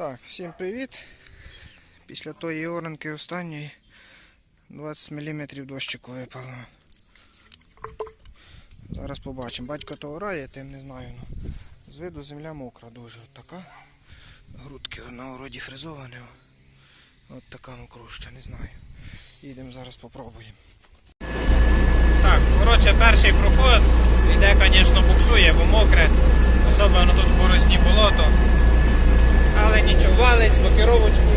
Так, всім привіт. Після тої оранки останньої 20 мм дощику випало. Зараз побачимо. Батько то орає, тим не знаю. Ну. З виду земля мокра дуже. От така. Грудки на городі фризовані. От така мокруща, не знаю. Їдемо зараз попробуємо. Так, коротше, перший проход. Іде, звісно, буксує, бо мокре. Особливо тут в борозні болото. Але нічого, валить з блокировочкою.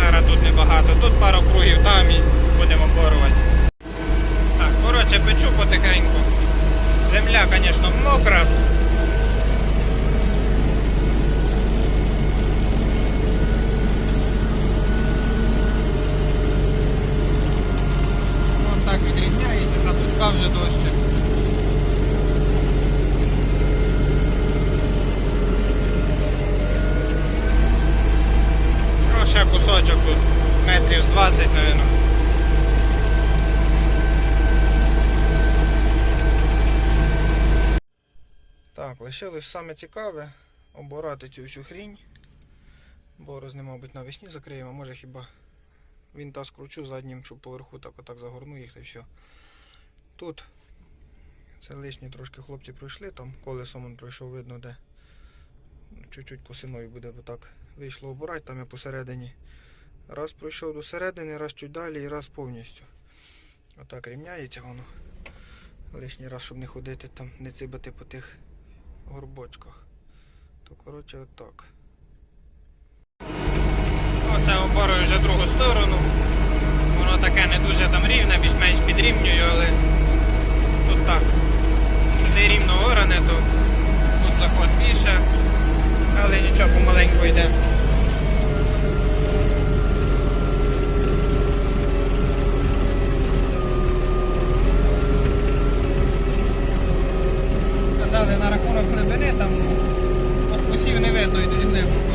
Зараз тут небагато, тут пару кругів там і будемо борувати. Так, коротше, печу потихеньку. Земля, звісно, мокра. Вон так відрізняється, запускав вже дощик. Ну, ще кусочок тут, метрів з 20, мабуть. Так, лишилось саме цікаве оборати цю всю хрінь. Борозни, мабуть, навесні закриємо, може хіба вінта скручу заднім, щоб поверху так отак загорну їх і все. Тут це лишні трошки хлопці пройшли, там колесом он пройшов, видно де. Чуть-чуть косиною буде, бо так вийшло обирати, там я посередині. Раз пройшов до середини, раз чуть далі і раз повністю. Отак рівняється воно. Лишній раз, щоб не ходити там, не цибати по тих горбочках. То коротше отак. Оце оборую вже другу сторону. Воно таке не дуже там рівне, більш-менш підрівнюю, але так. Не рівно оране, то тут заход більше. Але нічого помаленьку йде. Казали на рахунок глибини, там корпусів не видно і дуже глибоко.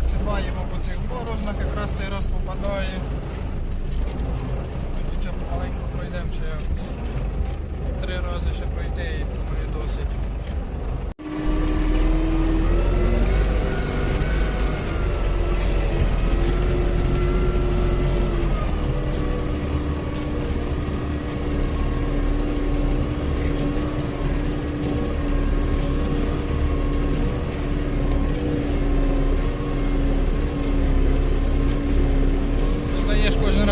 Так, цибаємо по цих борознах, якраз цей раз попадає. Тоді Нічого помаленьку пройдемо ще. Три рази ще пройти і думаю досить.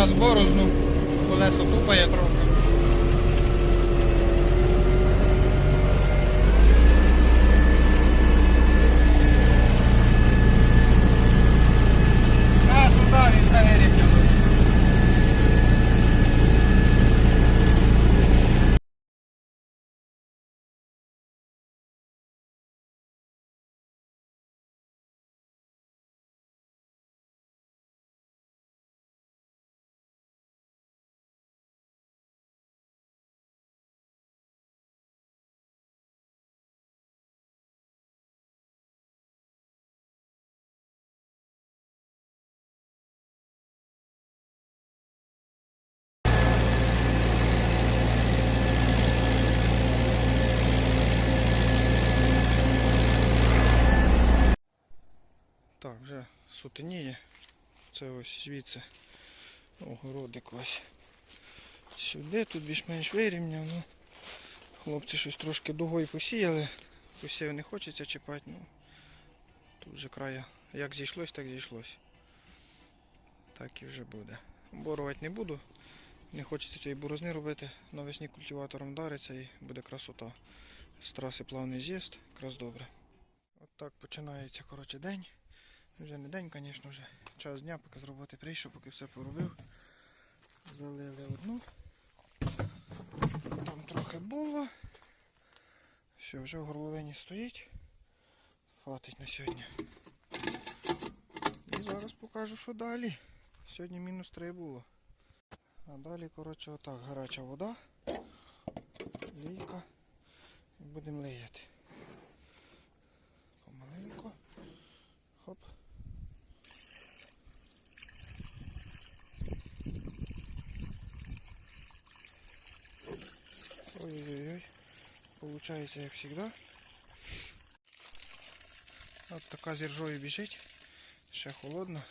Кожен борозну, колесо тупає трохи. А, сюди і все вирівнялось. Так, вже сутеніє. Це ось звідси огородик ось. Сюди, тут більш-менш вирівняв. Ну, хлопці щось трошки дугою посіяли. Посів не хочеться чіпати. Ну, тут вже края. Як зійшлось, так зійшлось. Так і вже буде. Борувати не буду. Не хочеться цієї борозни робити. Навесні культиватором вдариться і буде красота. З траси плавний з'їзд, якраз добре. От так починається коротше день. Вже не день, звісно, вже час дня, поки з роботи прийшов, поки все поробив. Залили одну. Там трохи було. Все, вже в горловині стоїть. Хватить на сьогодні. І зараз покажу, що далі. Сьогодні мінус 3 було. А далі, коротше, отак, гаряча вода, лійка. І будемо лияти. Получається, як завжди. От така з іржою біжить. Ще холодно.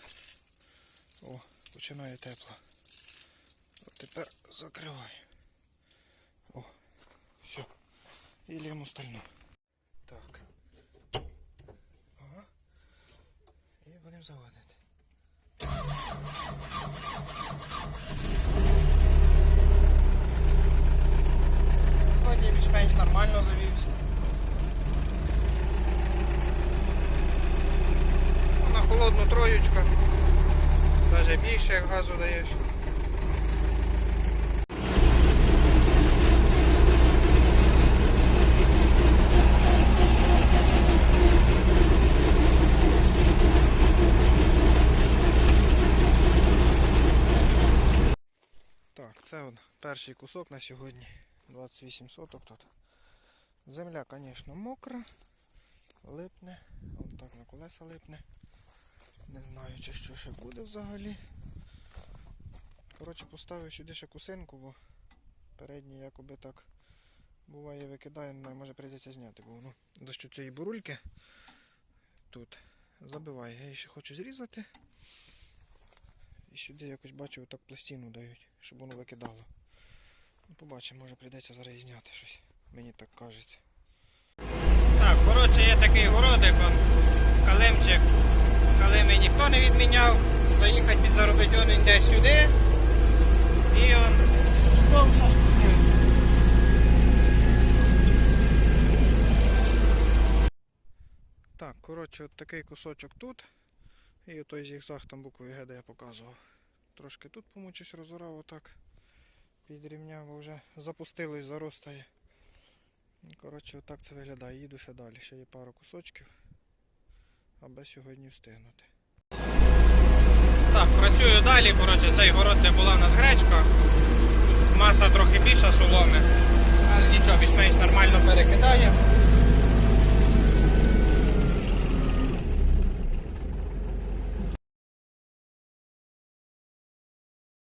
О, починає тепло. От тепер закриваю. О, все. І лємо стальну. Так. Ага. І будемо заводити. Троєчку. Навіть більше як газу даєш. Так, це от перший кусок на сьогодні. 28 соток тут. Земля, звісно, мокра, липне. От так на колеса липне. Не знаю, чи що ще буде взагалі. Коротше, поставив сюди ще кусинку, бо передній якоби так буває викидає, знаю, може прийдеться зняти, бо ну, дощу цієї бурульки тут забиває. Я її ще хочу зрізати. І сюди якось бачу, так пластину дають, щоб воно викидало. Ну, побачимо, може прийдеться зараз і зняти щось. Мені так кажеться. Коротше, є такий городик, он, калимчик. Калими ніхто не відміняв. Заїхати підзаробити он йде сюди. І он знову все туди. Так, коротше, от такий кусочок тут. І той зігзаг там буквою Г, де я показував. Трошки тут помучусь розорав отак. Підрівняв, бо вже запустилось, заростає. Коротше, отак це виглядає. Їду ще далі. Ще є пару кусочків. Аби сьогодні встигнути. Так, працюю далі. Коротше, цей город де була в нас гречка. Маса трохи більша соломи. Але нічого, більш-менш нормально перекидає.